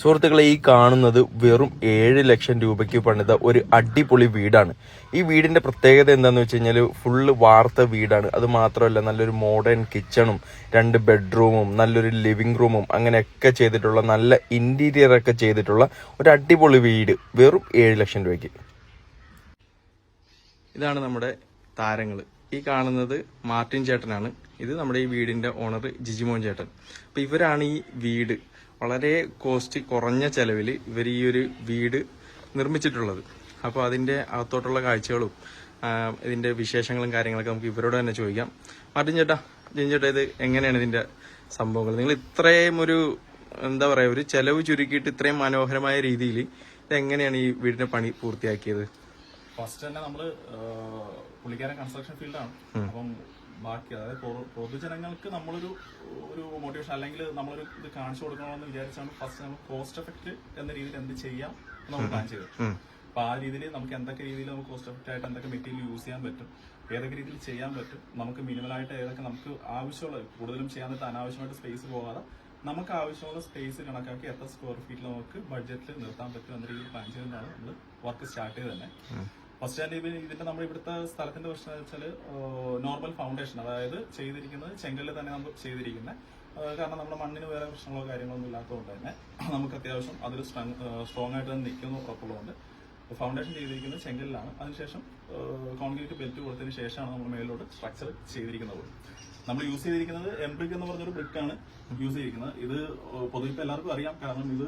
സുഹൃത്തുക്കളെ ഈ കാണുന്നത് വെറും ഏഴ് ലക്ഷം രൂപയ്ക്ക് പണിത ഒരു അടിപൊളി വീടാണ്. ഈ വീടിന്റെ പ്രത്യേകത എന്താണെന്ന് വെച്ച് കഴിഞ്ഞാൽ ഫുള്ള് വാർത്ത വീടാണ്. അത് മാത്രമല്ല നല്ലൊരു മോഡേൺ കിച്ചണും രണ്ട് ബെഡ്റൂമും നല്ലൊരു ലിവിംഗ് റൂമും അങ്ങനെയൊക്കെ ചെയ്തിട്ടുള്ള നല്ല ഇന്റീരിയർ ഒക്കെ ചെയ്തിട്ടുള്ള ഒരു അടിപൊളി വീട്. വെറും ഏഴ് ലക്ഷം രൂപയ്ക്ക്. ഇതാണ് നമ്മുടെ താരങ്ങൾ ഈ കാണുന്നത് മാർട്ടിൻ ചേട്ടനാണ്. ഇത് നമ്മുടെ ഈ വീടിന്റെ ഓണർ ജിജിമോൻ ചേട്ടൻ. അപ്പൊ ഇവരാണ് ഈ വീട്. വളരെ കോസ്റ്റ് കുറഞ്ഞ ചെലവിൽ ഇവർ ഈ ഒരു വീട് നിർമ്മിച്ചിട്ടുള്ളത്. അപ്പോൾ അതിന്റെ അകത്തോട്ടുള്ള കാഴ്ചകളും ഇതിന്റെ ഇതിന്റെ വിശേഷങ്ങളും കാര്യങ്ങളൊക്കെ നമുക്ക് ഇവരോട് തന്നെ ചോദിക്കാം. മാർട്ടിൻ ചേട്ടാ ജിൻ ചേട്ടാ ഇത് എങ്ങനെയാണ് ഇതിന്റെ സംഭവങ്ങൾ? നിങ്ങൾ ഇത്രയും ഒരു എന്താ പറയുക ഒരു ചെലവ് ചുരുക്കിയിട്ട് ഇത്രയും മനോഹരമായ രീതിയിൽ ഇത് എങ്ങനെയാണ് ഈ വീടിന്റെ പണി പൂർത്തിയാക്കിയത്? ഫസ്റ്റ് തന്നെ നമ്മൾ പുള്ളിക്കാരൻ കൺസ്ട്രക്ഷൻ ഫീൽഡാണ് അപ്പം ബാക്കി അതായത് പൊതു- പൊതുജനങ്ങൾക്ക് നമ്മളൊരു ഒരു മോട്ടിവേഷൻ അല്ലെങ്കിൽ നമ്മളൊരു ഇത് കാണിച്ചു കൊടുക്കണമെന്ന് വിചാരിച്ചാണ് ഫസ്റ്റ് നമ്മൾ കോസ്റ്റ് എഫക്റ്റ് എന്ന രീതിയിൽ എന്ത് ചെയ്യാം എന്ന് നമ്മൾ പ്ലാൻ ചെയ്തത്. അപ്പൊ ആ രീതിയിൽ നമുക്ക് എന്തൊക്കെ രീതിയിൽ നമുക്ക് കോസ്റ്റ് എഫക്റ്റ് ആയിട്ട് എന്തൊക്കെ മെറ്റീരിയൽ യൂസ് ചെയ്യാൻ പറ്റും ഏതൊക്കെ രീതിയിൽ ചെയ്യാൻ പറ്റും നമുക്ക് മിനിമലായിട്ട് ഏതൊക്കെ നമുക്ക് ആവശ്യമുള്ള കൂടുതലും ചെയ്യാൻ പറ്റുന്ന അനാവശ്യമായിട്ട് സ്പേസ് പോകാതെ നമുക്ക് ആവശ്യമുള്ള സ്പേസ് കണക്കാക്കി എത്ര സ്ക്വയർ ഫീറ്റിൽ നമുക്ക് ബഡ്ജറ്റിൽ നിർത്താൻ പറ്റും എന്ന രീതിയിൽ പ്ലാൻ ചെയ്തിട്ടാണ് നമ്മൾ വർക്ക് സ്റ്റാർട്ട് ചെയ്ത് തന്നെ. ഫസ്റ്റ് ആൻഡ് ഇതിന്റെ നമ്മൾ ഇവിടുത്തെ സ്ഥലത്തിന്റെ പ്രശ്നം വെച്ചാൽ നോർമൽ ഫൗണ്ടേഷൻ അതായത് ചെയ്തിരിക്കുന്നത് ചെങ്കല്ലിൽ തന്നെ നമ്മൾ ചെയ്തിരിക്കുന്നത് കാരണം നമ്മുടെ മണ്ണിന് വേറെ പ്രശ്നങ്ങളോ കാര്യങ്ങളോ ഒന്നും ഇല്ലാത്തതുകൊണ്ട് തന്നെ നമുക്ക് അത്യാവശ്യം അതിൽ സ്ട്രോങ് ആയിട്ട് തന്നെ നിൽക്കുന്നു ഉറപ്പുള്ളതുകൊണ്ട് ഫൗണ്ടേഷൻ ചെയ്തിരിക്കുന്നത് ചെങ്കല്ലിലാണ്. അതിനുശേഷം കോൺക്രീറ്റ് ബെൽറ്റ് കൊടുത്തതിന് ശേഷമാണ് നമ്മൾ മേലോട്ട് സ്ട്രക്ചർ ചെയ്തിരിക്കുന്നത്. നമ്മൾ യൂസ് ചെയ്തിരിക്കുന്നത് എംബ്രിക് എന്ന് പറഞ്ഞൊരു ബ്രിക്കാണ് യൂസ് ചെയ്തിരിക്കുന്നത്. ഇത് പൊതുവെ ഇപ്പം എല്ലാവർക്കും അറിയാം. കാരണം ഇത്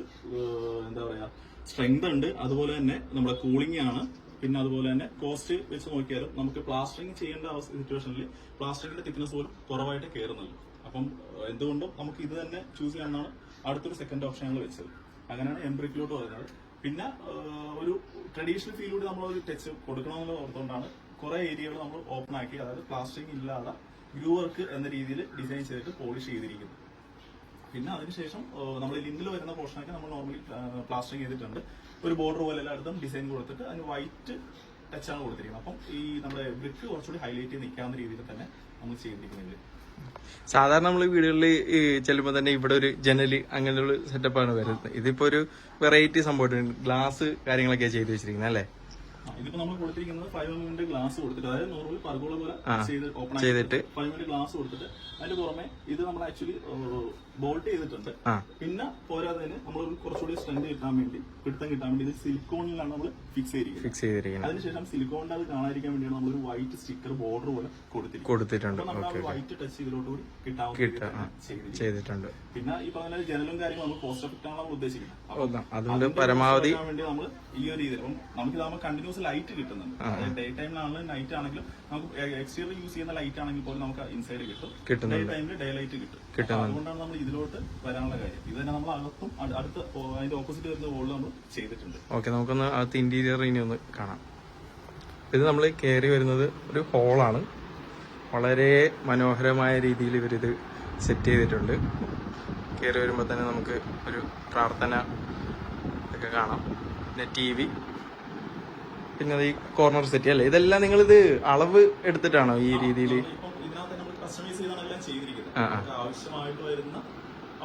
എന്താ പറയുക സ്ട്രെങ്ത് ഉണ്ട്. അതുപോലെ തന്നെ നമ്മുടെ കൂളിംഗ് ആണ് പിന്നെ അതുപോലെ തന്നെ കോസ്റ്റ് വെച്ച് നോക്കിയാലും നമുക്ക് പ്ലാസ്റ്ററിങ് ചെയ്യേണ്ട സിറ്റുവേഷനിൽ പ്ലാസ്റ്ററിങ്ങിന്റെ തിക്നെസ് പോലും കുറവായിട്ട് കയറുന്നുള്ളൂ അപ്പം എന്തുകൊണ്ടും നമുക്ക് ഇത് തന്നെ ചൂസ് ചെയ്യാമെന്നാണ് അടുത്തൊരു സെക്കൻഡ് ഓപ്ഷൻ ഞങ്ങൾ വെച്ചത്. അങ്ങനെയാണ് എംബ്രിക്കിലോട്ട് വരുന്നത് പിന്നെ ഒരു ട്രഡീഷണൽ ഫീലിലൂടെ നമ്മൾ ഒരു ടച്ച് കൊടുക്കണമെന്ന് ഓർത്തുകൊണ്ടാണ് കുറെ ഏരിയകൾ നമ്മൾ ഓപ്പൺ ആക്കി അതായത് പ്ലാസ്റ്ററിങ് ഇല്ലാതെ ഗ്രൂ വർക്ക് എന്ന രീതിയിൽ ഡിസൈൻ ചെയ്തിട്ട് പോളിഷ് ചെയ്തിരിക്കുന്നത്. പിന്നെ അതിനുശേഷം നമ്മൾ ലിങ്കിൽ വരുന്ന പോർഷനൊക്കെ നമ്മൾ നോർമലി പ്ലാസ്റ്ററിങ് ചെയ്തിട്ടുണ്ട്. ഒരു ബോർഡർ പോലെ എല്ലായിടത്തും ഡിസൈൻ കൊടുത്തിട്ട് അതിന് വൈറ്റ് ടച്ചാണ് കൊടുത്തിരിക്കുന്നത്. അപ്പം ഈ നമ്മുടെ ബ്രിക്ക് കുറച്ചുകൂടി ഹൈലൈറ്റ് ചെയ്ത് നിൽക്കാവുന്ന രീതിയിൽ തന്നെ നമ്മൾ ചെയ്തിരിക്കുന്നത് സാധാരണ നമ്മൾ വീടുകളിൽ ചെല്ലുമ്പോൾ തന്നെ ഇവിടെ ഒരു ജനൽ അങ്ങനെയുള്ള സെറ്റപ്പാണ് വരുന്നത്. ഇതിപ്പോ ഒരു വെറൈറ്റി സംഭവം ഗ്ലാസ് കാര്യങ്ങളൊക്കെ ചെയ്ത് വെച്ചിരിക്കുന്നത് അല്ലേ? ഇതിപ്പോ നമ്മൾ കൊടുത്തിരിക്കുന്നത് ഫൈവ് എമ്മിന്റെ ഗ്ലാസ് കൊടുത്തിട്ട് അതായത് നോർമൽ പർഗോള പോലെ ചെയ്ത് ഓപ്പൺ ചെയ്തിട്ട്. ഫൈവ് എമ്മിന്റെ ഗ്ലാസ് കൊടുത്തിട്ട് അതിന്റെ പുറമെ ഇത് നമ്മൾ ആക്ച്വലി ബോൾട്ട് ചെയ്തിട്ടുണ്ട്. പിന്നെ പോരാതെ നമ്മൾ കുറച്ചുകൂടി സ്ട്രെങ്ത് കിട്ടാൻ വേണ്ടി പിടുത്തം കിട്ടാൻ വേണ്ടി ഇത് സിലിക്കോണിലാണ് നമ്മൾ ഫിക്സ് ചെയ്തിരിക്കുന്നത്. ഫിക്സ് ചെയ്തിരിക്കുന്നത്. അതിനുശേഷം സിലിക്കോണിന്റെ അത് കാണാതിരിക്കാൻ വേണ്ടിയാണ് നമ്മൾ വൈറ്റ് സ്റ്റിക്കർ ബോർഡർ പോലെ കൊടുത്തിരിക്കുന്നത്. കൊടുത്തിട്ടുണ്ട്. നമ്മൾ ആ വൈറ്റ് ടച്ച് ഇതിലോട്ട് കൂടി കിട്ടാവുന്ന രീതിയിൽ തന്നെ ചെയ്തിരിക്കുന്നത്. ചെയ്തിട്ടുണ്ട്. പിന്നെ ഈ പറഞ്ഞ ജനലും കാര്യങ്ങളും നമ്മൾ കോസ്റ്റ് എഫക്റ്റ് ആണ് നമ്മൾ ഉദ്ദേശിക്കുന്നത്. അതുകൊണ്ട് പരമാവധി വേണ്ടി നമ്മൾ ഈ ഒരു രീതിയിൽ അപ്പം നമുക്ക് ഇതാകുമ്പോൾ കണ്ടിന്യൂസ് ലൈറ്റ് കിട്ടുന്നുണ്ട് ഡേ ടൈമിലാണെങ്കിലും നൈറ്റ് ആണെങ്കിലും നമുക്ക് എക്സ്റ്റീരിയർ യൂസ് ചെയ്യുന്ന ലൈറ്റ് ആണെങ്കിൽ പോലും നമുക്ക് ഇൻസൈഡ് കിട്ടും. ഡേ ടൈമിൽ ഡേ ലൈറ്റ് കിട്ടും. അതുകൊണ്ടാണ് നമ്മൾ ഇതിലോട്ട് വരാനുള്ള കാര്യം. ഇത് തന്നെ നമ്മൾ അകത്തും അട്- അടുത്ത അതിന്റെ ഓപ്പോസിറ്റ് വരുന്ന ഹോളിൽ നമ്മൾ ചെയ്തിട്ടുണ്ട്. ഓക്കെ നമുക്കൊന്ന് അകത്ത് ഇന്റീരിയർ ഇനി ഒന്ന് കാണാം. ഇത് നമ്മൾ കയറി വരുന്നത് ഒരു ഹോളാണ് വളരെ മനോഹരമായ രീതിയിൽ ഇവരിത് സെറ്റ് ചെയ്തിട്ടുണ്ട്. കയറി വരുമ്പോൾ തന്നെ നമുക്ക് ഒരു പ്രാർത്ഥന ഒക്കെ കാണാം. പിന്നെ ടി വി പിന്നെ ഈ കോർണർ സെറ്റ് അല്ലേ? ഇതെല്ലാം നിങ്ങളിത് അളവ് എടുത്തിട്ടാണോ ഈ രീതിയിൽ ഇപ്പം ഇതിനകത്ത് നമ്മൾ കസ്റ്റമൈസ് ചെയ്താണ് എല്ലാം ചെയ്തിരിക്കുന്നത് ആ, ആ. നമുക്ക് ആവശ്യമായിട്ട് വരുന്ന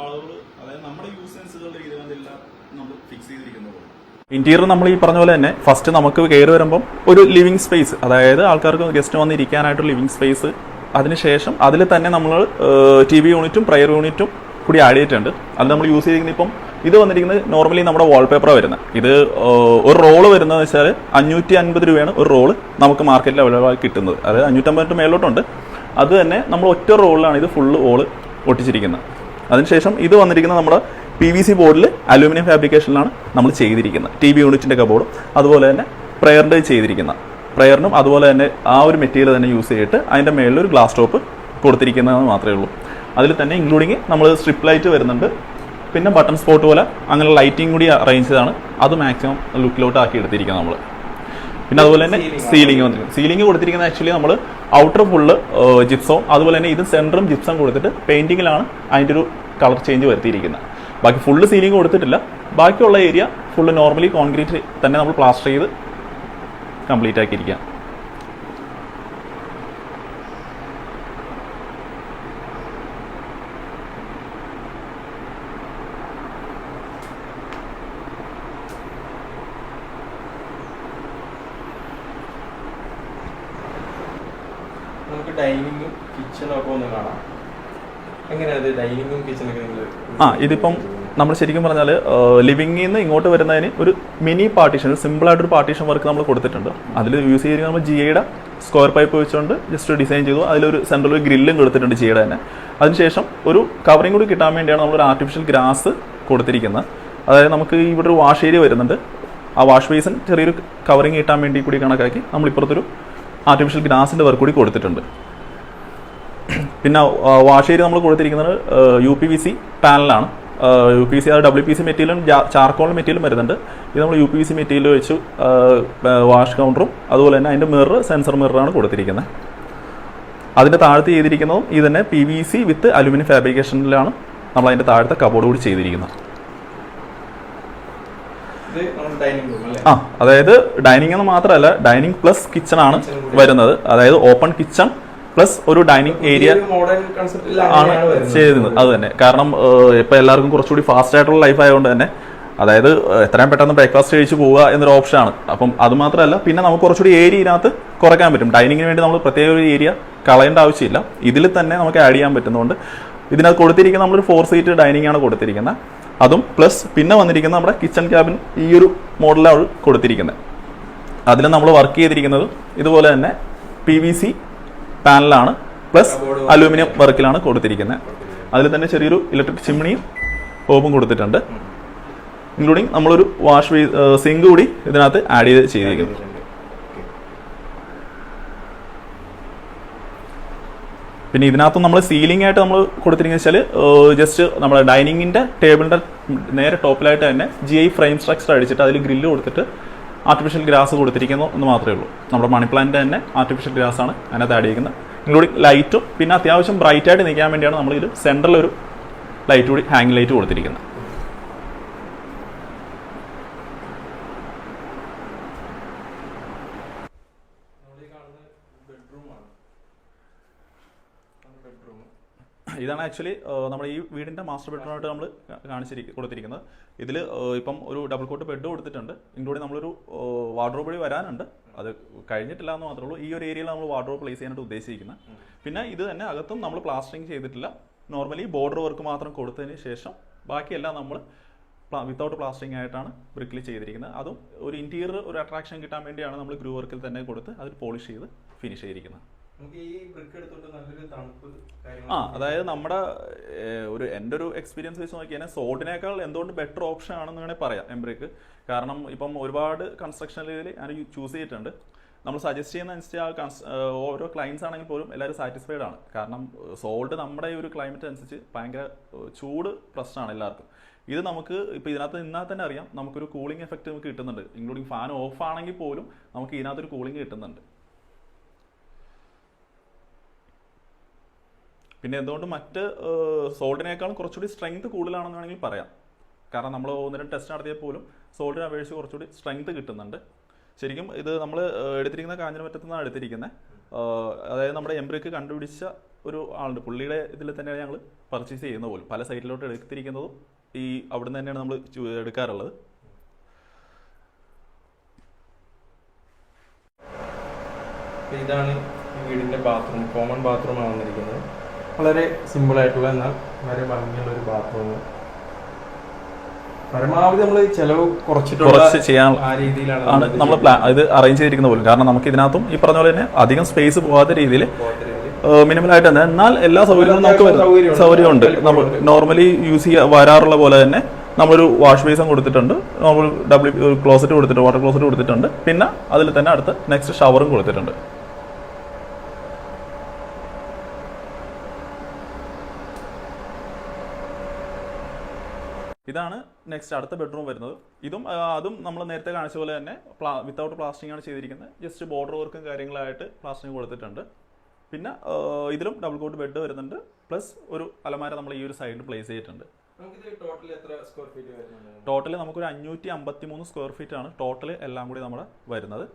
അളവുകൾ അതായത് നമ്മുടെ യൂസ് അനുസരിച്ചുള്ള രീതിയിലാണ് നമ്മൾ ഫിക്സ് ചെയ്തിരിക്കുന്നത് ഇന്റീരിയർ നമ്മൾ ഈ പറഞ്ഞ പോലെ തന്നെ ഫസ്റ്റ് നമുക്ക് കയറി വരുമ്പം ഒരു ലിവിങ് സ്പേസ് അതായത് ആൾക്കാർക്ക് ഗസ്റ്റ് വന്ന് ഇരിക്കാനായിട്ട് ലിവിങ് സ്പേസ് അതിനുശേഷം അതിൽ തന്നെ നമ്മൾ ടി വി യൂണിറ്റും പ്രയർ യൂണിറ്റും കൂടി ആഡ് ചെയ്തിട്ടുണ്ട്. അത് നമ്മൾ യൂസ് ചെയ്തിരിക്കുന്നത് ഇപ്പം ഇത് വന്നിരിക്കുന്നത് നോർമലി നമ്മുടെ വാൾപേപ്പർ വരുന്നത്. ഇത് ഒരു റോൾ വരുന്നത് വെച്ചാൽ അഞ്ഞൂറ്റി അൻപത് രൂപയാണ് ഒരു റോൾ നമുക്ക് മാർക്കറ്റിൽ അവൈലബിൾ ആയി കിട്ടുന്നത്. അത് അഞ്ഞൂറ്റമ്പത് മേലോട്ടുണ്ട്. അത് തന്നെ നമ്മൾ ഒറ്റ റോളിലാണ് ഇത് ഫുള്ള് ഓൾ ഒട്ടിച്ചിരിക്കുന്നത്. അതിനുശേഷം ഇത് വന്നിരിക്കുന്നത് നമ്മുടെ പി വി സി ബോർഡിൽ അലൂമിനിയം ഫാബ്രിക്കേഷനിലാണ് നമ്മൾ ചെയ്തിരിക്കുന്നത്. ടി വി യൂണിറ്റിന്റെ കബോർഡും അതുപോലെ തന്നെ പ്രയറിന്റെ ചെയ്തിരിക്കുന്ന പ്രയറിനും അതുപോലെ തന്നെ ആ ഒരു മെറ്റീരിയൽ തന്നെ യൂസ് ചെയ്തിട്ട് അതിന്റെ മേളിൽ ഒരു ഗ്ലാസ് ടോപ്പ് കൊടുത്തിരിക്കുന്നതെന്ന് മാത്രമേ ഉള്ളൂ. അതിൽ തന്നെ ഇൻക്ലൂഡിങ് നമ്മൾ സ്ട്രിപ്പ് ലൈറ്റ് വരുന്നുണ്ട്. പിന്നെ ബട്ടൺ സ്പോട്ട് പോലെ അങ്ങനെ ലൈറ്റിംഗ് കൂടി അറേഞ്ച് ചെയ്താണ്. അത് മാക്സിമം ലുക്കിലോട്ട് ആക്കി എടുത്തിരിക്കുന്നത് നമ്മൾ പിന്നെ അതുപോലെ തന്നെ സീലിംഗ് വന്നിരിക്കും സീലിംഗ് കൊടുത്തിരിക്കുന്നത് ആക്ച്വലി നമ്മൾ ഔട്ടർ ഫുള്ള് ജിപ്സവും അതുപോലെ തന്നെ ഇത് സെന്ററും ജിപ്സം കൊടുത്തിട്ട് പെയിന്റിങ്ങിലാണ് അതിന്റെ ഒരു കളർ ചേഞ്ച് വരുത്തിയിരിക്കുന്നത്. ബാക്കി ഫുള്ള് സീലിംഗ് കൊടുത്തിട്ടില്ല. ബാക്കിയുള്ള ഏരിയ ഫുള്ള് നോർമലി കോൺക്രീറ്റ് തന്നെ നമ്മൾ പ്ലാസ്റ്റർ ചെയ്ത് കംപ്ലീറ്റ് ആക്കിയിരിക്കുക നമുക്ക് എങ്ങനെയാണ് ആ ഇതിപ്പം നമ്മൾ ശരിക്കും പറഞ്ഞാൽ ലിവിങ്ങിൽ നിന്ന് ഇങ്ങോട്ട് വരുന്നതിന് ഒരു മിനി പാർട്ടീഷൻ സിമ്പിൾ ആയിട്ടൊരു പാർട്ടീഷൻ വർക്ക് നമ്മൾ കൊടുത്തിട്ടുണ്ട്. അതിൽ യൂസ് ചെയ്തിരിക്കുന്നത് നമ്മൾ ജിയുടെ സ്ക്വയർ പൈപ്പ് വെച്ചുകൊണ്ട് ജസ്റ്റ് ഡിസൈൻ ചെയ്തു. അതിലൊരു സെൻട്രൽ ഒരു ഗ്രില്ലും കൊടുത്തിട്ടുണ്ട് ജിയുടെ തന്നെ. അതിനുശേഷം ഒരു കവറിങ് കൂടി കിട്ടാൻ വേണ്ടിയാണ് ഒരു ആർട്ടിഫിഷ്യൽ ഗ്രാസ് കൊടുത്തിരിക്കുന്നത്. അതായത് നമുക്ക് ഇവിടെ ഒരു വാഷ് ഏരിയ വരുന്നുണ്ട്. ആ വാഷ് ബേസിൻ ചെറിയൊരു കവറിങ് കിട്ടാൻ വേണ്ടി കൂടി കണക്കാക്കി നമ്മൾ ഇപ്പുറത്തൊരു ആർട്ടിഫിഷ്യൽ ഗ്രാസിന്റെ വർക്ക് കൂടി കൊടുത്തിട്ടുണ്ട്. പിന്നെ വാഷ് ഏരിയ നമ്മൾ കൊടുത്തിരിക്കുന്നത് യു പി വി സി പാനലാണ്. യു പി സി അത് ഡബ്ല്യു പി സി മെറ്റീരിയലും ചാർക്കോൾ മെറ്റീരിയലും വരുന്നുണ്ട്. ഇത് നമ്മൾ U P V C material വെച്ച് വാഷ് കൗണ്ടറും അതുപോലെ തന്നെ അതിന്റെ മിറർ സെൻസർ മിററാണ് കൊടുത്തിരിക്കുന്നത്. അതിന്റെ താഴത്ത് ചെയ്തിരിക്കുന്നതും ഇത് തന്നെ P V C with aluminium ഫാബ്രിക്കേഷനിലാണ് നമ്മൾ അതിന്റെ താഴത്തെ കബോർഡ് കൂടി ചെയ്തിരിക്കുന്നത്. ആ അതായത് ഡൈനിങ് എന്ന് മാത്രമല്ല ഡൈനിങ് പ്ലസ് കിച്ചൺ ആണ് വരുന്നത്. അതായത് ഓപ്പൺ കിച്ചൺ പ്ലസ് ഒരു ഡൈനിങ് ഏരിയ ആണ് ചെയ്യുന്നത്. അത് തന്നെ. കാരണം ഇപ്പൊ എല്ലാവർക്കും കുറച്ചുകൂടി ഫാസ്റ്റ് ആയിട്ടുള്ള ലൈഫ് ആയതുകൊണ്ട് തന്നെ അതായത് എത്രയും പെട്ടെന്ന് ബ്രേക്ക്ഫാസ്റ്റ് കഴിച്ച് പോവുക എന്നൊരു ഓപ്ഷനാണ് അപ്പം അത് മാത്രമല്ല പിന്നെ നമുക്ക് കുറച്ചുകൂടി ഏരിയ ഇതിനകത്ത് കുറയ്ക്കാൻ പറ്റും. ഡൈനിങ്ങിന് വേണ്ടി നമ്മൾ പ്രത്യേക ഒരു ഏരിയ കളയേണ്ട ആവശ്യമില്ല. ഇതിൽ തന്നെ നമുക്ക് ആഡ് ചെയ്യാൻ പറ്റുന്നതുകൊണ്ട് ഇതിനകത്ത് കൊടുത്തിരിക്കുന്ന നമ്മളൊരു ഫോർ സീറ്റ് ഡൈനിങ് ആണ് കൊടുത്തിരിക്കുന്നത്. അതും പ്ലസ് പിന്നെ വന്നിരിക്കുന്ന നമ്മുടെ കിച്ചൺ ക്യാബിൻ ഈ ഒരു മോഡലാണ് കൊടുത്തിരിക്കുന്നത്. അതിൽ നമ്മൾ വർക്ക് ചെയ്തിരിക്കുന്നത് ഇതുപോലെ തന്നെ പി വി സി പാനലാണ് പ്ലസ് അലൂമിനിയം വർക്കിലാണ് കൊടുത്തിരിക്കുന്നത്. അതിൽ തന്നെ ചെറിയൊരു ഇലക്ട്രിക് ചിമ്മിണിയും ഓപ്പും കൊടുത്തിട്ടുണ്ട്. ഇൻക്ലൂഡിങ് നമ്മളൊരു വാഷ് സിങ്ക് കൂടി ഇതിനകത്ത് ആഡ് ചെയ്ത് ചെയ്തിരിക്കുന്നു. പിന്നെ ഇതിനകത്ത് നമ്മൾ സീലിംഗ് ആയിട്ട് നമ്മൾ കൊടുത്തിരിക്കുന്നത് വെച്ചാൽ ജസ്റ്റ് നമ്മുടെ ഡൈനിങ്ങിന്റെ ടേബിളിന്റെ നേരെ ടോപ്പിലായിട്ട് തന്നെ ജി ഐ ഫ്രെയിം സ്ട്രക്ചർ അടിച്ചിട്ട് അതിൽ ഗ്രില്ല് കൊടുത്തിട്ട് ആർട്ടിഫിഷ്യൽ ഗ്രാസ് കൊടുത്തിരിക്കുന്നു എന്ന് മാത്രമേ ഉള്ളൂ. നമ്മുടെ മണി പ്ലാന്റ് തന്നെ ആർട്ടിഫിഷ്യൽ ഗ്രാസ് ആണ് അതിനകത്ത് ആഡ് ചെയ്യുന്നത്. ഇൻക്ലൂഡിങ് ലൈറ്റും പിന്നെ അത്യാവശ്യം ബ്രൈറ്റ് ആയിട്ട് നിൽക്കാൻ വേണ്ടിയാണ് നമ്മൾ ഇതിൽ സെന്ററിൽ ഒരു ലൈറ്റ് കൂടി ഹാങ് ലൈറ്റ് കൊടുത്തിരിക്കുന്നത് ബെഡ്റൂം ഇതാണ് ആക്ച്വലി നമ്മൾ ഈ വീടിന്റെ മാസ്റ്റർ ബെഡ്റൂമായിട്ട് നമ്മൾ കാണിച്ചിരിക്കും കൊടുത്തിരിക്കുന്നത്. ഇതിൽ ഇപ്പം ഒരു ഡബിൾ കോട്ട് ബെഡ് കൊടുത്തിട്ടുണ്ട് ഇൻക്ലൂഡിങ് നമ്മളൊരു വാർഡ്രോബ് വഴി വരാനുണ്ട്. അത് കഴിഞ്ഞിട്ടില്ല എന്ന് മാത്രമേ ഉള്ളൂ. ഈ ഒരു ഏരിയയിൽ നമ്മൾ വാർഡ്രോബ് പ്ലേസ് ചെയ്യാനായിട്ട് ഉദ്ദേശിക്കുന്നത്. പിന്നെ ഇത് തന്നെ അകത്തും നമ്മൾ പ്ലാസ്റ്ററിങ് ചെയ്തിട്ടില്ല. നോർമലി ബോർഡർ വർക്ക് മാത്രം കൊടുത്തതിന് ശേഷം ബാക്കിയെല്ലാം നമ്മൾ വിത്തൗട്ട് പ്ലാസ്റ്ററിംഗ് ആയിട്ടാണ് ബ്രിക്കിൽ ചെയ്തിരിക്കുന്നത്. അതും ഒരു ഇന്റീരിയർ ഒരു അട്രാക്ഷൻ കിട്ടാൻ വേണ്ടിയാണ് നമ്മൾ ഗ്രൂ വർക്കിൽ തന്നെ കൊടുത്ത് അതിൽ പോളിഷ് ചെയ്ത് ഫിനിഷ് ചെയ്തിരിക്കുന്നത്. ആ അതായത് നമ്മുടെ ഒരു എന്റെ ഒരു എക്സ്പീരിയൻസ് വെച്ച് നോക്കിയാൽ സോഡിനേക്കാൾ എന്തുകൊണ്ട് ബെറ്റർ ഓപ്ഷൻ ആണെന്ന് വേണേൽ പറയാം എംബ്രേക്ക് കാരണം ഇപ്പം ഒരുപാട് കൺസ്ട്രക്ഷൻ രീതിയിൽ ഞാൻ ചൂസ് ചെയ്തിട്ടുണ്ട്. നമ്മൾ സജസ്റ്റ് ചെയ്യുന്ന അനുസരിച്ച് ആ കൺസ് ഓരോ ക്ലയൻസ് ആണെങ്കിൽ പോലും എല്ലാവരും സാറ്റിസ്ഫൈഡ് ആണ്. കാരണം സോൾഡ് നമ്മുടെ ഈ ഒരു ക്ലൈമറ്റ് അനുസരിച്ച് ഭയങ്കര ചൂട് പ്രശ്നമാണ് എല്ലാവർക്കും. ഇത് നമുക്ക് ഇപ്പോൾ ഇതിനകത്ത് നിന്നാൽ തന്നെ അറിയാം നമുക്കൊരു കൂളിംഗ് എഫക്റ്റ് നമുക്ക് കിട്ടുന്നുണ്ട്. ഇൻക്ലൂഡിങ് ഫാൻ ഓഫ് ആണെങ്കിൽ പോലും നമുക്ക് ഇതിനകത്തൊരു കൂളിംഗ് കിട്ടുന്നുണ്ട്. പിന്നെ എന്തുകൊണ്ട് മറ്റ് സോൾഡിനേക്കാളും കുറച്ചുകൂടി സ്ട്രെങ്ത് കൂടുതലാണെന്ന് വേണമെങ്കിൽ പറയാം. കാരണം നമ്മൾ ഒന്ന് ടെസ്റ്റ് നടത്തിയാൽ പോലും സോൾഡിനെ അപേക്ഷിച്ച് കുറച്ചുകൂടി സ്ട്രെങ്ത് കിട്ടുന്നുണ്ട്. ശരിക്കും ഇത് നമ്മൾ എടുത്തിരിക്കുന്ന കാഞ്ഞിരമറ്റത്തു നിന്നാണ് എടുത്തിരിക്കുന്നത് അതായത് നമ്മുടെ എംബ്രിക്ക് കണ്ടുപിടിച്ച ഒരു ആളുണ്ട്. പുള്ളിയുടെ ഇതിൽ തന്നെയാണ് ഞങ്ങൾ പർച്ചേസ് ചെയ്യുന്ന പോലും. പല സൈറ്റിലോട്ട് എടുത്തിരിക്കുന്നതും ഈ അവിടുന്ന് തന്നെയാണ് നമ്മൾ എടുക്കാറുള്ളത്. ഇതാണ് ഈ വീടിന്റെ ബാത്റൂം കോമൺ ബാത്റൂം വന്നിരിക്കുന്നത്. വളരെ സിമ്പിളായിട്ടുള്ള എന്നാൽ വളരെ ഭംഗിയുള്ള ഒരു ബാത്റൂം പരമാവധി നമ്മൾ ചെലവ് കുറച്ച് ചെയ്യാൻ ആ രീതിയിലാണ് ആണ് നമ്മൾ പ്ലാൻ ഇത് അറേഞ്ച് ചെയ്തിരിക്കുന്ന പോലും. കാരണം നമുക്ക് ഇതിനകത്തും ഈ പറഞ്ഞ പോലെ തന്നെ അധികം സ്പേസ് പോകാത്ത രീതിയിൽ മിനിമം മിനിമൽ ആയിട്ട് തന്നെ. എന്നാൽ എല്ലാ സൗകര്യങ്ങളും നമുക്ക് സൗകര്യം ഉണ്ട് സൗകര്യമുണ്ട്. സൗകര്യമുണ്ട്. നമ്മൾ നോർമലി യൂസ് ചെയ്യാൻ വരാറുള്ള പോലെ തന്നെ നമ്മളൊരു വാഷ് ബേസും കൊടുത്തിട്ടുണ്ട്. നമ്മൾ ഡബ്ല്യൂ ക്ലോസറ്റ് കൊടുത്തിട്ടുണ്ട് വാട്ടർ ക്ലോസറ്റ് കൊടുത്തിട്ടുണ്ട്. പിന്നെ അതിൽ തന്നെ അടുത്ത് നെക്സ്റ്റ് ഷവറും കൊടുത്തിട്ടുണ്ട്. ഇതാണ് നെക്സ്റ്റ് അടുത്ത ബെഡ്റൂം വരുന്നത്. ഇതും അതും നമ്മൾ നേരത്തെ കാണിച്ച പോലെ തന്നെ പ്ലാ വിത്തൗട്ട് പ്ലാസ്റ്റിംഗ് ആണ് ചെയ്തിരിക്കുന്നത്. ജസ്റ്റ് ബോർഡർ വർക്കും കാര്യങ്ങളായിട്ട് പ്ലാസ്റ്റിംഗ് കൊടുത്തിട്ടുണ്ട്. പിന്നെ ഇതിലും ഡബിൾ കോട്ട് ബെഡ് വരുന്നുണ്ട്. പ്ലസ് ഒരു അലമാര നമ്മൾ ഈ ഒരു സൈഡിൽ പ്ലേസ് ചെയ്തിട്ടുണ്ട്. ടോട്ടൽ നമുക്കൊരു അഞ്ഞൂറ്റി അമ്പത്തി മൂന്ന് സ്ക്വയർ ഫീറ്റ് ആണ് ടോട്ടൽ എല്ലാം കൂടി നമ്മുടെ വരുന്നത്.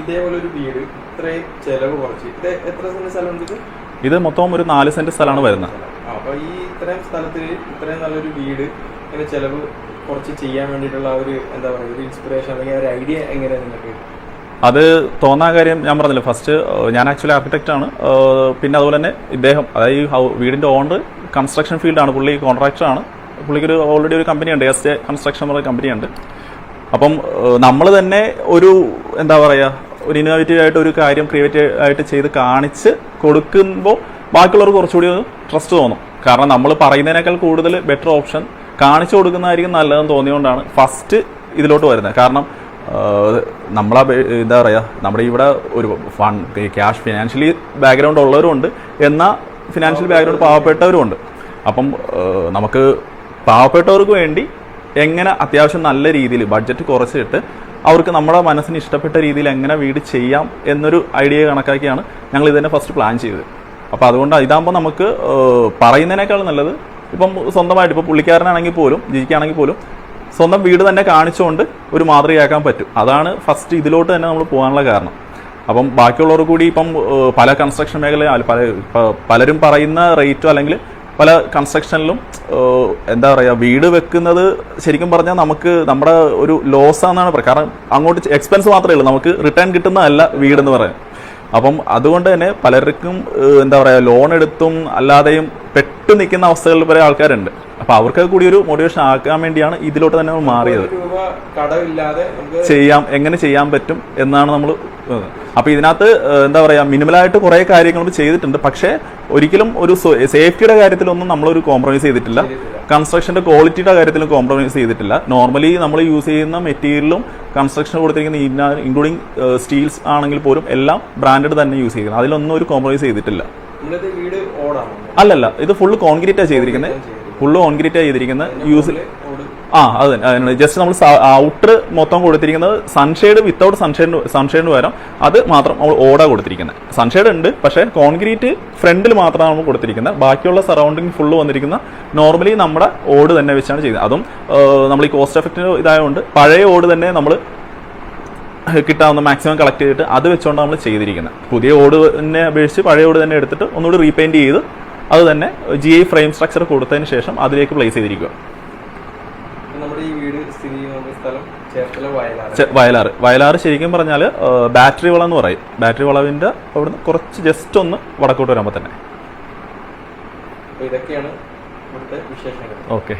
ഇതേപോലെ ഒരു വീട് ഇത്രയും ചെലവ് കുറച്ച്. ഇത് എത്ര സെന്റ് ഇത് മൊത്തം ഒരു നാല് സെന്റ് സ്ഥലമാണ് വരുന്നത്. ആ, അപ്പൊ ഈ ഇത്രയും സ്ഥലത്തിൽ ഇത്രയും നല്ലൊരു വീട് ഇങ്ങനെ ചെലവ് കുറച്ച് ചെയ്യാൻ വേണ്ടിട്ടുള്ള ഒരു എന്താ പറയുക ഒരു ഇൻസ്പിറേഷൻ അല്ലെങ്കിൽ ഒരു ഐഡിയ എങ്ങനെയാണ് നിങ്ങൾക്ക്? അത് തോന്നാൻ കാര്യം ഞാൻ പറഞ്ഞില്ല ഫസ്റ്റ് ഞാൻ ആക്ച്വലി ആർക്കിടെക്റ്റ് ആണ്. പിന്നെ അതുപോലെ തന്നെ ഇദ്ദേഹം അതായത് ഈ വീടിന്റെ ഓണർ കൺസ്ട്രക്ഷൻ ഫീൽഡാണ് പുള്ളി കോൺട്രാക്ടറാണ് പുള്ളിക്കൊരു ഓൾറെഡി ഒരു കമ്പനിയുണ്ട് എസ് എ കൺസ്ട്രക്ഷൻ പറഞ്ഞ കമ്പനിയുണ്ട് അപ്പം നമ്മൾ തന്നെ ഒരു എന്താ പറയുക ഒരു ഇന്നോവേറ്റീവ് ആയിട്ട് ഒരു കാര്യം ക്രിയേറ്റീവ് ആയിട്ട് ചെയ്ത് കാണിച്ച് കൊടുക്കുമ്പോൾ ബാക്കിയുള്ളവർക്ക് കുറച്ചുകൂടി ട്രസ്റ്റ് തോന്നും. കാരണം നമ്മൾ പറയുന്നതിനേക്കാൾ കൂടുതൽ ബെറ്റർ ഓപ്ഷൻ കാണിച്ചു കൊടുക്കുന്നതായിരിക്കും നല്ലതെന്ന് തോന്നിയതുകൊണ്ടാണ് ഫസ്റ്റ് ഇതിലോട്ട് വരുന്നത്. കാരണം നമ്മളാ എന്താ പറയുക നമ്മുടെ ഇവിടെ ഒരു ഫണ്ട് ക്യാഷ് ഫിനാൻഷ്യലി ബാക്ക്ഗ്രൗണ്ട് ഉള്ളവരുണ്ട്. എന്നാൽ ഫിനാൻഷ്യൽ ബാക്ക്ഗ്രൗണ്ട് പാവപ്പെട്ടവരുമുണ്ട്. അപ്പം നമുക്ക് പാവപ്പെട്ടവർക്ക് വേണ്ടി എങ്ങനെ അത്യാവശ്യം നല്ല രീതിയിൽ ബഡ്ജറ്റ് കുറച്ചിട്ട് അവർക്ക് നമ്മുടെ മനസ്സിന് ഇഷ്ടപ്പെട്ട രീതിയിൽ എങ്ങനെ വീട് ചെയ്യാം എന്നൊരു ഐഡിയ കണക്കാക്കിയാണ് ഞങ്ങൾ ഇതുതന്നെ ഫസ്റ്റ് പ്ലാൻ ചെയ്തത്. അപ്പോൾ അതുകൊണ്ട് ഇതാകുമ്പോൾ നമുക്ക് പറയുന്നതിനേക്കാൾ നല്ലത് ഇപ്പം സ്വന്തമായിട്ട് ഇപ്പോൾ പുള്ളിക്കാരനാണെങ്കിൽ പോലും ജിജിക്കാണെങ്കിൽ പോലും സ്വന്തം വീട് തന്നെ കാണിച്ചുകൊണ്ട് ഒരു മാതൃകയാക്കാൻ പറ്റും. അതാണ് ഫസ്റ്റ് ഇതിലോട്ട് തന്നെ നമ്മൾ പോകാനുള്ള കാരണം. അപ്പം ബാക്കിയുള്ളവർ കൂടി ഇപ്പം പല കൺസ്ട്രക്ഷൻ മേഖല പല പലരും പറയുന്ന റേറ്റോ അല്ലെങ്കിൽ പല കൺസ്ട്രക്ഷനിലും എന്താ പറയുക വീട് വെക്കുന്നത് ശരിക്കും പറഞ്ഞാൽ നമുക്ക് നമ്മുടെ ഒരു ലോസ് ആണെന്നാണ് പറയുക. കാരണം അങ്ങോട്ട് എക്സ്പെൻസ് മാത്രമേ ഉള്ളൂ. നമുക്ക് റിട്ടേൺ കിട്ടുന്നതല്ല വീടെന്ന് പറയാൻ അപ്പം അതുകൊണ്ട് തന്നെ പലർക്കും എന്താ പറയുക ലോൺ എടുത്തും അല്ലാതെയും പെട്ടു നിൽക്കുന്ന അവസ്ഥകളിൽ വരെ ആൾക്കാരുണ്ട്. അപ്പോൾ അവർക്ക് കൂടി ഒരു മോട്ടിവേഷൻ ആക്കാൻ വേണ്ടിയാണ് ഇതിലോട്ട് തന്നെ നമ്മൾ മാറിയത്. ചെയ്യാം എങ്ങനെ ചെയ്യാൻ പറ്റും എന്നാണ് നമ്മൾ അപ്പൊ ഇതിനകത്ത് എന്താ പറയാ മിനിമലായിട്ട് കുറെ കാര്യങ്ങൾ ചെയ്തിട്ടുണ്ട്. പക്ഷേ ഒരിക്കലും ഒരു സേഫ്റ്റിയുടെ കാര്യത്തിലൊന്നും നമ്മളൊരു കോംപ്രമൈസ് ചെയ്തിട്ടില്ല. കൺസ്ട്രക്ഷന്റെ ക്വാളിറ്റിയുടെ കാര്യത്തിലും കോംപ്രമൈസ് ചെയ്തിട്ടില്ല. നോർമലി നമ്മൾ യൂസ് ചെയ്യുന്ന മെറ്റീരിയലും കൺസ്ട്രക്ഷൻ കൊടുത്തിരിക്കുന്ന ഇൻക്ലൂഡിങ് സ്റ്റീൽസ് ആണെങ്കിൽ പോലും എല്ലാം ബ്രാൻഡഡ് തന്നെ യൂസ് ചെയ്യുന്നത് അതിലൊന്നും ഒരു കോംപ്രമൈസ് ചെയ്തിട്ടില്ല. അല്ലല്ല ഇത് ഫുള്ള് കോൺക്രീറ്റാണ് ചെയ്തിരിക്കുന്നത്. ഫുള്ള് കോൺക്രീറ്റ് ചെയ്തിരിക്കുന്നത് യൂസ് ആ അത് തന്നെ ജസ്റ്റ് നമ്മൾ ഔട്ടർ മൊത്തം കൊടുത്തിരിക്കുന്നത് സൺഷെയ്ഡ് വിത്തൗട്ട് സൺഷെയ്ഡ് സൺഷെയ്ഡ് പകരം അത് മാത്രം നമ്മൾ ഓട കൊടുത്തിരിക്കുന്നത്. സൺഷെയ്ഡ് ഉണ്ട് പക്ഷേ കോൺക്രീറ്റ് ഫ്രണ്ടിൽ മാത്രമാണ് നമ്മൾ കൊടുത്തിരിക്കുന്നത്. ബാക്കിയുള്ള സറൗണ്ടിങ് ഫുള്ള് വന്നിരിക്കുന്ന നോർമലി നമ്മുടെ ഓട് തന്നെ വെച്ചാണ് ചെയ്യുന്നത് അതും നമ്മൾ ഈ കോസ്റ്റ് എഫക്റ്റിന് ഇതായതുകൊണ്ട് പഴയ ഓട് തന്നെ നമ്മൾ കിട്ടാവുന്ന മാക്സിമം കളക്ട് ചെയ്തിട്ട് അത് വെച്ചുകൊണ്ടാണ് നമ്മൾ ചെയ്തിരിക്കുന്നത്. പുതിയ ഓട് തന്നെ അപേക്ഷിച്ച് പഴയ ഓട് തന്നെ എടുത്തിട്ട് ഒന്നുകൂടി റീപെയിന്റ് ചെയ്ത് അത് തന്നെ ജി ഐ ഫ്രെയിം സ്ട്രക്ചർ കൊടുത്തതിന് ശേഷം അതിലേക്ക് പ്ലേസ് ചെയ്തിരിക്കുക. വയലാറ്. വയലാറ്. ശരിക്കും പറഞ്ഞാൽ ബാറ്ററി വള എന്ന് പറയും. ബാറ്ററി വളവിന്റെ അവിടുന്ന് കുറച്ച് ജസ്റ്റ് ഒന്ന് വടക്കോട്ട് വരുമ്പോൾ തന്നെ. ഇതൊക്കെയാണ് ഓക്കെ